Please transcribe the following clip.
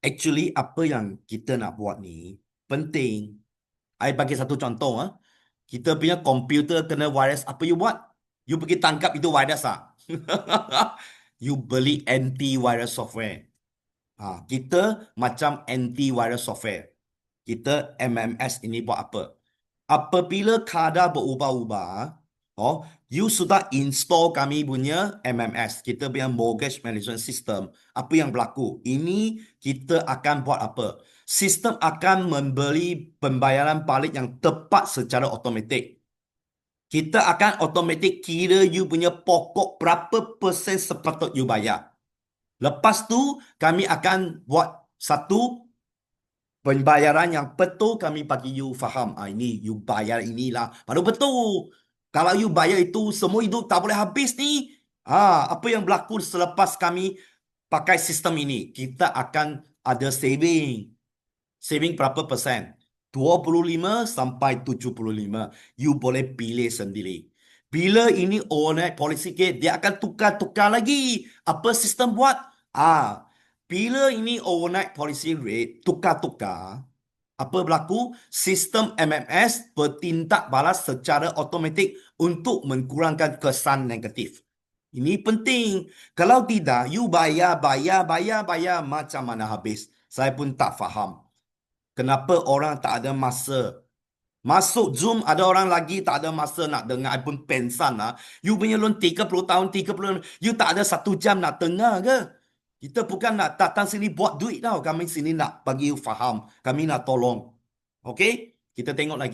Actually, apa yang kita nak buat ni penting. I bagi satu contoh. ah. Kita punya komputer kena virus. Apa you buat? You pergi tangkap itu virus ah. you beli anti-virus software. Ha, kita macam anti-virus software. Kita MMS ini buat apa? Apabila kadar berubah-ubah, oh, you sudah install kami punya MMS, kita punya mortgage management system. Apa yang berlaku? Ini kita akan buat apa? Sistem akan memberi pembayaran balik yang tepat secara automatik. Kita akan automatik kira you punya pokok berapa persen sepatut you bayar. Lepas tu, kami akan buat satu pembayaran yang betul kami bagi you faham. Ah, ini you bayar inilah. Baru betul. Kalau you bayar itu, semua hidup tak boleh habis ni. Ah, apa yang berlaku selepas kami pakai sistem ini? Kita akan ada saving. Saving berapa persen? 25 sampai 75. You boleh pilih sendiri. Bila ini overnight policy gate, dia akan tukar-tukar lagi. Apa sistem buat? Ah, bila ini overnight policy rate tukar-tukar, apa berlaku? Sistem MMS bertindak balas secara automatik untuk mengurangkan kesan negatif. Ini penting. Kalau tidak, you bayar, bayar, bayar, bayar macam mana habis. Saya pun tak faham. Kenapa orang tak ada masa? Masuk Zoom ada orang lagi tak ada masa nak dengar. Pun pensan lah. You punya loan 30 tahun, 30 tahun. You tak ada satu jam nak dengar ke? Kita bukan nak datang sini buat duit tau. Kami sini nak bagi faham. Kami nak tolong. Okay? Kita tengok lagi.